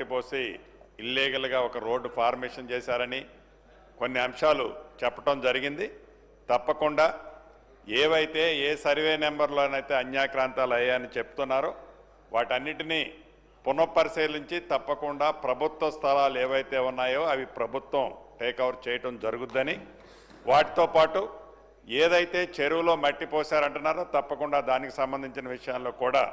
కట్టిపోసి ఇల్లీగల్గా ఒక road formation చేశారని కొన్ని అంశాలు చెప్పడం జరిగింది. తప్పకుండా ఏవైతే ఏ సర్వే నెంబర్లోనైతే అన్యాక్రాంతాలు అయ్యాయని చెప్తున్నారో వాటన్నిటినీ పునఃపరిశీలించి తప్పకుండా ప్రభుత్వ స్థలాలు ఏవైతే ఉన్నాయో అవి ప్రభుత్వం టేకవర్ చేయటం జరుగుద్దని. వాటితో పాటు ఏదైతే చెరువులో మట్టి పోశారంటున్నారో తప్పకుండా దానికి సంబంధించిన విషయాల్లో కూడా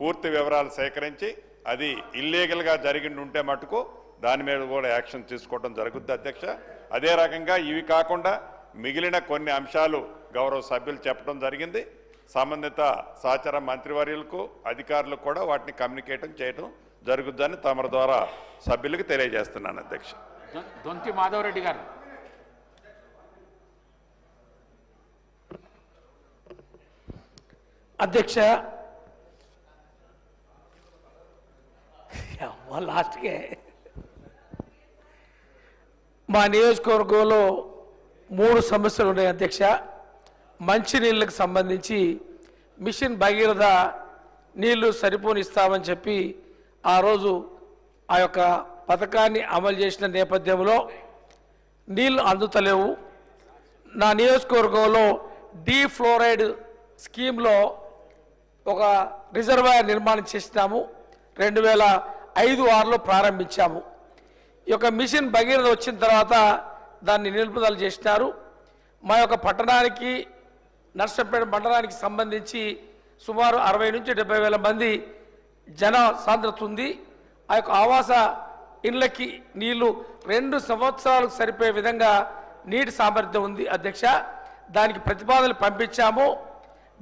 పూర్తి వివరాలు సేకరించి అది ఇల్లీగల్గా జరిగి ఉంటే మటుకు దాని మీద కూడా యాక్షన్ తీసుకోవడం జరుగుద్ది అధ్యక్ష. అదే రకంగా ఇవి కాకుండా మిగిలిన కొన్ని అంశాలు గౌరవ సభ్యులు చెప్పడం జరిగింది. సంబంధిత సహచార మంత్రివర్యులకు అధికారులకు కూడా వాటిని కమ్యూనికేట్ చేయడం జరుగుద్దని తమరి ద్వారా సభ్యులకు తెలియజేస్తున్నాను అధ్యక్ష. దొంతి మాధవరెడ్డి గారు. అధ్యక్ష లాస్ట్కే. మా నియోజకవర్గంలో మూడు సమస్యలు ఉన్నాయి అధ్యక్ష. మంచినీళ్ళకు సంబంధించి మిషన్ భగీరథ నీళ్ళు సరిపోని ఇస్తామని చెప్పి ఆ రోజు ఆ యొక్క పథకాన్ని అమలు చేసిన నేపథ్యంలో నీళ్ళు అందుతలేవు. నా నియోజకవర్గంలో డీ ఫ్లోరైడ్ స్కీమ్లో ఒక రిజర్వాయర్ నిర్మాణం చేసినాము. రెండు వేల ఐదు ఆరులో ప్రారంభించాము. ఈ యొక్క మిషన్ భగీరథ వచ్చిన తర్వాత దాన్ని నిలుపుదల చేసినారు. మా యొక్క పట్టణానికి నర్సంపేట మండలానికి సంబంధించి సుమారు అరవై నుంచి డెబ్బై వేల మంది జన సాంద్రత ఉంది. ఆ యొక్క ఆవాస ఇళ్ళకి నీళ్ళు రెండు సంవత్సరాలకు సరిపోయే విధంగా నీటి సామర్థ్యం ఉంది అధ్యక్ష. దానికి ప్రతిపాదనలు పంపించాము.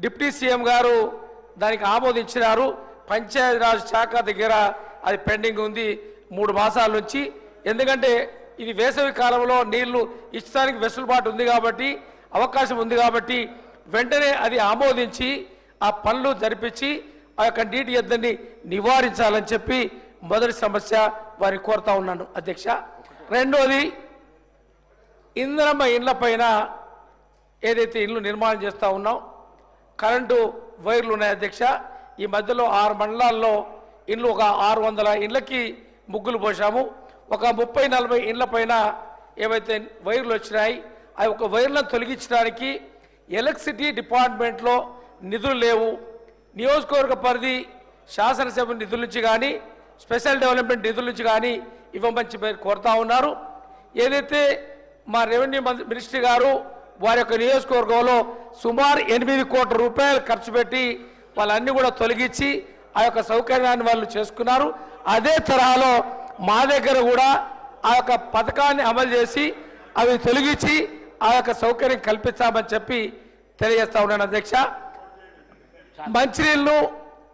డిప్యూటీ సీఎం గారు దానికి ఆమోదించినారు. పంచాయతీరాజ్ శాఖ దగ్గర అది పెండింగ్ ఉంది మూడు మాసాల నుంచి. ఎందుకంటే ఇది వేసవి కాలంలో నీళ్ళు ఇచ్చడానికి వెసులుబాటు ఉంది కాబట్టి అవకాశం ఉంది కాబట్టి వెంటనే అది ఆమోదించి ఆ పనులు జరిపించి ఆ యొక్క నీటి ఎద్దని నివారించాలని చెప్పి మొదటి సమస్య వారిని కోరుతా ఉన్నాను అధ్యక్ష. రెండోది ఇంధనమ్మ ఇండ్ల పైన ఏదైతే ఇల్లు నిర్మాణం చేస్తూ ఉన్నాం కరెంటు వైర్లు ఉన్నాయి అధ్యక్ష. ఈ మధ్యలో ఆరు మండలాల్లో ఇండ్లు ఒక ఆరు వందల ఇండ్లకి ముగ్గులు పోసాము ఒక ముప్పై నలభై ఇండ్ల పైన ఏవైతే వైర్లు వచ్చినాయి ఆ యొక్క వైర్లను తొలగించడానికి ఎలక్ట్రిసిటీ డిపార్ట్మెంట్లో నిధులు లేవు. నియోజకవర్గ పరిధి శాసనసభ నిధుల నుంచి కానీ స్పెషల్ డెవలప్మెంట్ నిధుల నుంచి కానీ ఇవ్వమని చెప్పి కోరుతా ఉన్నారు. ఏదైతే మా రెవెన్యూ మంత్రి మినిస్టర్ గారు వారి యొక్క నియోజకవర్గంలో సుమారు ఎనిమిది కోట్ల రూపాయలు ఖర్చు పెట్టి వాళ్ళన్నీ కూడా తొలగించి ఆ యొక్క సౌకర్యాన్ని వాళ్ళు చేసుకున్నారు. అదే తరహాలో మా దగ్గర కూడా ఆ యొక్క పథకాన్ని అమలు చేసి అవి తొలగించి ఆ యొక్క సౌకర్యం కల్పిస్తామని చెప్పి తెలియజేస్తా ఉన్నాను అధ్యక్ష. మంచినీళ్ళు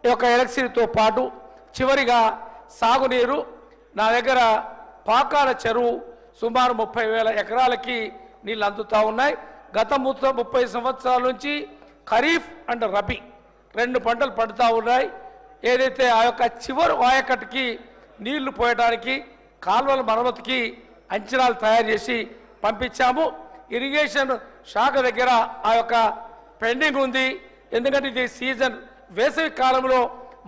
ఈ యొక్క ఎలక్ట్రిసిటీతో పాటు చివరిగా సాగునీరు. నా దగ్గర పాకాల చెరువు సుమారు ముప్పై వేల ఎకరాలకి నీళ్ళు అందుతూ ఉన్నాయి. గత ముప్పై సంవత్సరాల నుంచి ఖరీఫ్ అండ్ రబీ రెండు పంటలు పండుతూ ఉన్నాయి. ఏదైతే ఆ యొక్క చివరి ఆయకట్టుకి నీళ్ళు పోయడానికి కాలువల మరమ్మతుకి అంచనాలు తయారు చేసి పంపించాము. ఇరిగేషన్ శాఖ దగ్గర ఆ యొక్క పెండింగ్ ఉంది. ఎందుకంటే ఇది సీజన్ వేసవి కాలంలో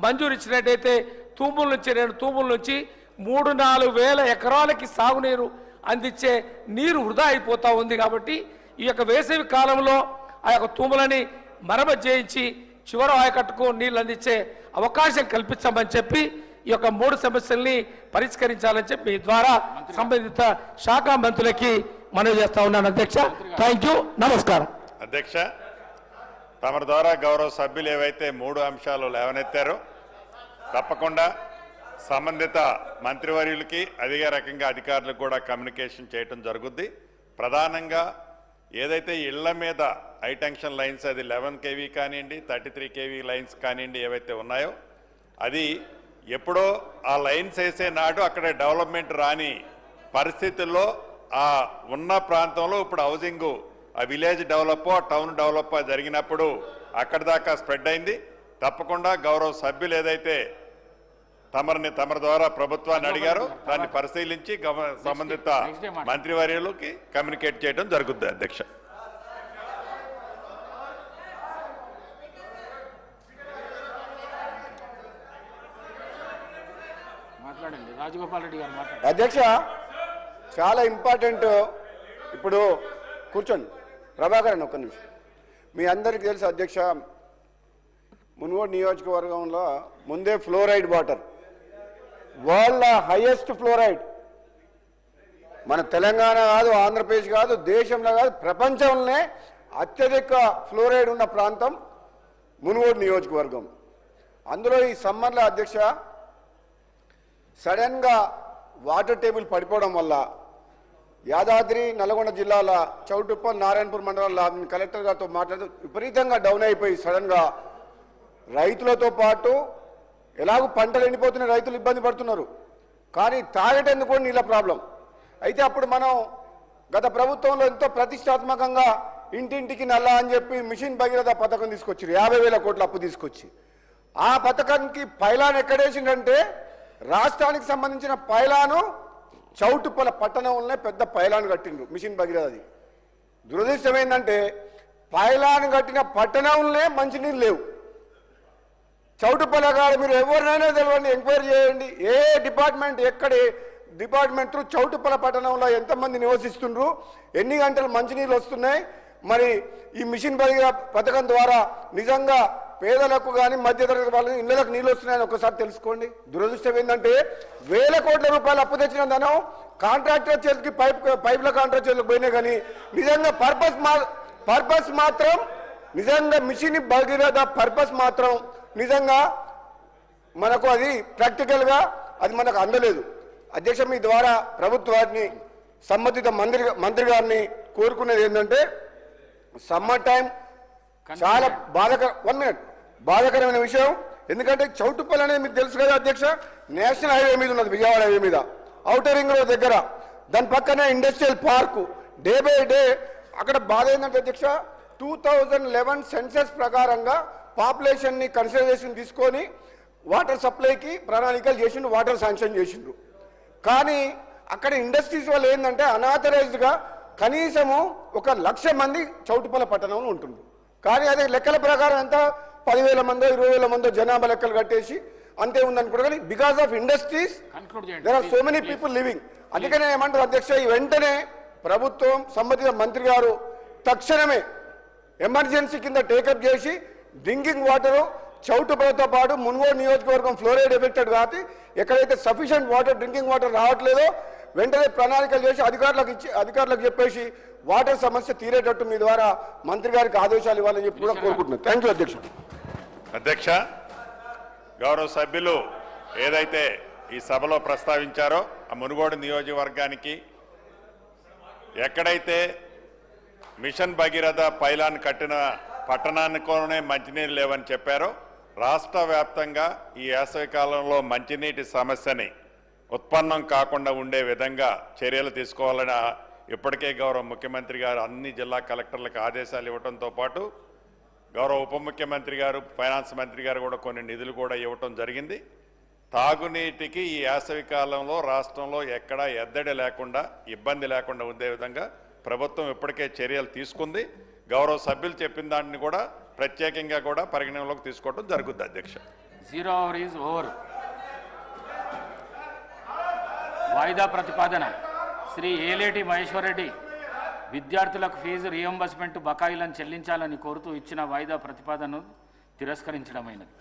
మంజూరు ఇచ్చినట్టయితే తూముల నుంచి రెండు తూముల నుంచి మూడు నాలుగు వేల ఎకరాలకి సాగునీరు అందించే నీరు వృధా అయిపోతూ ఉంది కాబట్టి ఈ యొక్క వేసవి కాలంలో ఆ యొక్క తూములని మరమ్మతు చేయించి చివరి ఆయకట్టుకు నీళ్ళు అందించే అవకాశం కల్పించమని చెప్పి ఈ యొక్క మూడు సమస్యల్ని పరిష్కరించాలని చెప్పి మీ ద్వారా సంబంధిత శాఖ మంత్రులకి మనవి చేస్తా ఉన్నాను. అధ్యక్ష థ్యాంక్ యూ నమస్కారం. అధ్యక్ష తమరి ద్వారా గౌరవ సభ్యులు ఏవైతే మూడు అంశాలు లేవనెత్తారో తప్పకుండా సంబంధిత మంత్రివర్యులకి అదే రకంగా అధికారులకు కూడా కమ్యూనికేషన్ చేయటం జరుగుద్ది. ప్రధానంగా ఏదైతే ఇళ్ళ మీద హై టెన్షన్ లైన్స్ అది లెవెన్ కేవీ కానివ్వండి థర్టీ త్రీ కేవీ లైన్స్ కానివ్వండి ఏవైతే ఉన్నాయో అది ఎప్పుడో ఆ లైన్స్ వేసే నాడు అక్కడ డెవలప్మెంట్ రాని పరిస్థితుల్లో ఆ ఉన్న ప్రాంతంలో ఇప్పుడు హౌసింగ్ ఆ విలేజ్ డెవలప్ టౌన్ డెవలప్ జరిగినప్పుడు అక్కడి దాకా స్ప్రెడ్ అయింది. తప్పకుండా గౌరవ సభ్యులు ఏదైతే తమరిని తమరి ద్వారా ప్రభుత్వాన్ని అడిగారో. దాన్ని పరిశీలించి సంబంధిత. మంత్రివర్యులకి కమ్యూనికేట్ చేయడం జరుగుద్ది అధ్యక్ష. మాట్లాడండి. రాజగోపాల్ రెడ్డి గారు మాట్లాడారు అధ్యక్ష చాలా ఇంపార్టెంట్. ఇప్పుడు కూర్చోండి. ప్రభాకరన్ ఒక్క నిమిషం. మీ అందరికీ తెలుసు అధ్యక్ష మున్గోడు నియోజకవర్గంలో ముందే fluoride water. World highest fluoride మన తెలంగాణ కాదు ఆంధ్రప్రదేశ్ కాదు దేశంలో కాదు ప్రపంచంలోనే అత్యధిక ఫ్లోరైడ్ ఉన్న ప్రాంతం మునుగోడు నియోజకవర్గం. అందులో ఈ సమ్మర్లో అధ్యక్ష సడన్గా వాటర్ టేబుల్ పడిపోవడం వల్ల యాదాద్రి నల్గొండ జిల్లాల చౌటుప్ప నారాయణపూర్ మండలంలో కలెక్టర్ గారితో మాట్లాడుతూ విపరీతంగా డౌన్ అయిపోయి సడన్గా రైతులతో పాటు ఎలాగో పంటలు ఎండిపోతున్న రైతులు ఇబ్బంది పడుతున్నారు. కానీ తాగేటందుకు కూడా నీళ్ళ ప్రాబ్లం. అయితే అప్పుడు మనం గత ప్రభుత్వంలో ఎంతో ప్రతిష్టాత్మకంగా ఇంటింటికి నల్ల అని చెప్పి మిషన్ భగీరథ పథకం తీసుకొచ్చారు యాభై వేల కోట్ల అప్పు తీసుకొచ్చి. ఆ పథకానికి పైలాన్ ఎక్కడేసిందంటే రాష్ట్రానికి సంబంధించిన పైలాను చౌటుప్పల పట్టణంలోనే పెద్ద పైలాన్ కట్టిండ్రు మిషన్ భగీరథది. దురదృష్టం ఏంటంటే పైలాన్ కట్టిన పట్టణంలోనే మంచినీళ్ళు లేవు. చౌటుపల్ల గారు మీరు ఎవరినైనా తెలవండి ఎంక్వైరీ చేయండి. ఏ డిపార్ట్మెంట్ ఎక్కడ డిపార్ట్మెంట్ చౌటుపల్ల పట్టణంలో ఎంతమంది నివసిస్తుండ్రు ఎన్ని గంటలు మంచినీళ్ళు వస్తున్నాయి మరి ఈ మిషన్ బదిగా పథకం ద్వారా నిజంగా పేదలకు కానీ మధ్యతరగతి వాళ్ళకి ఇళ్ళకి నీళ్ళు వస్తున్నాయని ఒకసారి తెలుసుకోండి. దురదృష్టం ఏంటంటే వేల కోట్ల రూపాయలు అప్పు తెచ్చిన ధనం కాంట్రాక్టర్ చేతికి పైప్ పైపుల కాంట్రాక్టర్ చేతికి పోయినా కానీ నిజంగా పర్పస్ మా పర్పస్ మాత్రం నిజంగా మిషన్ భగీరథ పర్పస్ మాత్రం నిజంగా మనకు అది ప్రాక్టికల్గా అది మనకు అందలేదు. అధ్యక్ష మీ ద్వారా ప్రభుత్వాన్ని సంబంధిత మంత్రి మంత్రి గారిని కోరుకునేది ఏంటంటే సమ్మర్ టైం చాలా బాధకర వన్ మినిట్ బాధాకరమైన విషయం. ఎందుకంటే చౌటుప్పల్ అనేది మీకు తెలుసు కదా అధ్యక్ష? నేషనల్ హైవే మీద ఉన్నది విజయవాడ హైవే మీద. ఔటర్ రింగ్ రోడ్ దగ్గర. దాని పక్కనే industrial park day by day అక్కడ బాధ ఏంటంటే అధ్యక్ష టూ థౌజండ్ లెవెన్ సెన్సెస్ ప్రకారంగా పాపులేషన్ని కన్సిడరేషన్ తీసుకొని వాటర్ సప్లైకి ప్రణాళికలు చేసిండు వాటర్ శాంక్షన్ చేసిండ్రు. కానీ అక్కడ ఇండస్ట్రీస్ వల్ల ఏంటంటే అనాథరైజ్డ్గా కనీసము ఒక లక్ష మంది చౌటుపల్ల పట్టణంలో ఉంటుండ్రు. కానీ అదే లెక్కల ప్రకారం ఎంత పదివేల మందో ఇరవై వేల మందో జనాభా లెక్కలు కట్టేసి అంతే ఉందనుకుంటా కానీ because of industries there are so many people living అందుకనే ఏమంటారు అధ్యక్ష ఈ వెంటనే ప్రభుత్వం సంబంధిత మంత్రి గారు తక్షణమే ఎమర్జెన్సీ కింద టేకప్ చేసి డ్రింకింగ్ వాటర్ చౌటుపలతో పాటు మున్గోడు నియోజకవర్గం ఫ్లోరైడ్ ఎఫెక్టెడ్ కాబట్టి ఎక్కడైతే సఫిషియెంట్ వాటర్ డ్రింకింగ్ వాటర్ రావట్లేదో వెంటనే ప్రణాళికలు చేసి అధికారులకు ఇచ్చి అధికారులకు చెప్పేసి వాటర్ సమస్య తీరేటట్టు మీ ద్వారా మంత్రి గారికి ఆదేశాలు ఇవ్వాలని చెప్పి కూడా కోరుకుంటున్నాను. థ్యాంక్ యూ అధ్యక్ష. అధ్యక్ష గౌరవ సభ్యులు ఏదైతే ఈ సభలో ప్రస్తావించారో ఆ మునుగోడు నియోజకవర్గానికి ఎక్కడైతే మిషన్ భగీరథ పైలాన్ కట్టిన పట్టణానికోనే మంచినీరు లేవని చెప్పారో. రాష్ట్ర వ్యాప్తంగా ఈ వేసవికాలంలో మంచినీటి సమస్యని ఉత్పన్నం కాకుండా ఉండే విధంగా చర్యలు తీసుకోవాలని ఇప్పటికే గౌరవ ముఖ్యమంత్రి గారు అన్ని జిల్లా కలెక్టర్లకు ఆదేశాలు ఇవ్వడంతో పాటు గౌరవ ఉప ముఖ్యమంత్రి గారు ఫైనాన్స్ మంత్రి గారు కూడా కొన్ని నిధులు కూడా ఇవ్వటం జరిగింది. తాగునీటికి ఈ వేసవి కాలంలో రాష్ట్రంలో ఎక్కడా ఎద్దడి లేకుండా ఇబ్బంది లేకుండా ఉండే విధంగా ప్రభుత్వం ఇప్పటికే చర్యలు తీసుకుంది. గౌరవ సభ్యులు చెప్పిన దాన్ని కూడా ప్రత్యేకంగా కూడా పరిగణనలోకి తీసుకోవడం జరుగుద్ది అధ్యక్ష. జీరో అవర్ ఈజ్ ఓవర్ వాయిదా ప్రతిపాదన. శ్రీ ఏలేటి మహేశ్వరరెడ్డి విద్యార్థులకు ఫీజు రియంబర్స్మెంట్ బకాయిలను చెల్లించాలని కోరుతూ ఇచ్చిన వాయిదా ప్రతిపాదనను తిరస్కరించడమైనది.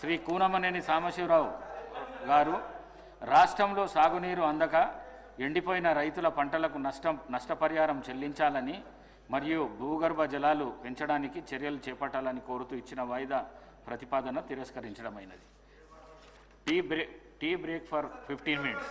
శ్రీ కూనమనేని సాంబశివరావు గారు రాష్ట్రంలో సాగునీరు అందక ఎండిపోయిన రైతుల పంటలకు నష్టం నష్టపరిహారం చెల్లించాలని మరియు భూగర్భ జలాలు పెంచడానికి చర్యలు చేపట్టాలని కోరుతూ ఇచ్చిన వాయిదా ప్రతిపాదన తిరస్కరించడమైనది. Tea break tea break for fifteen minutes.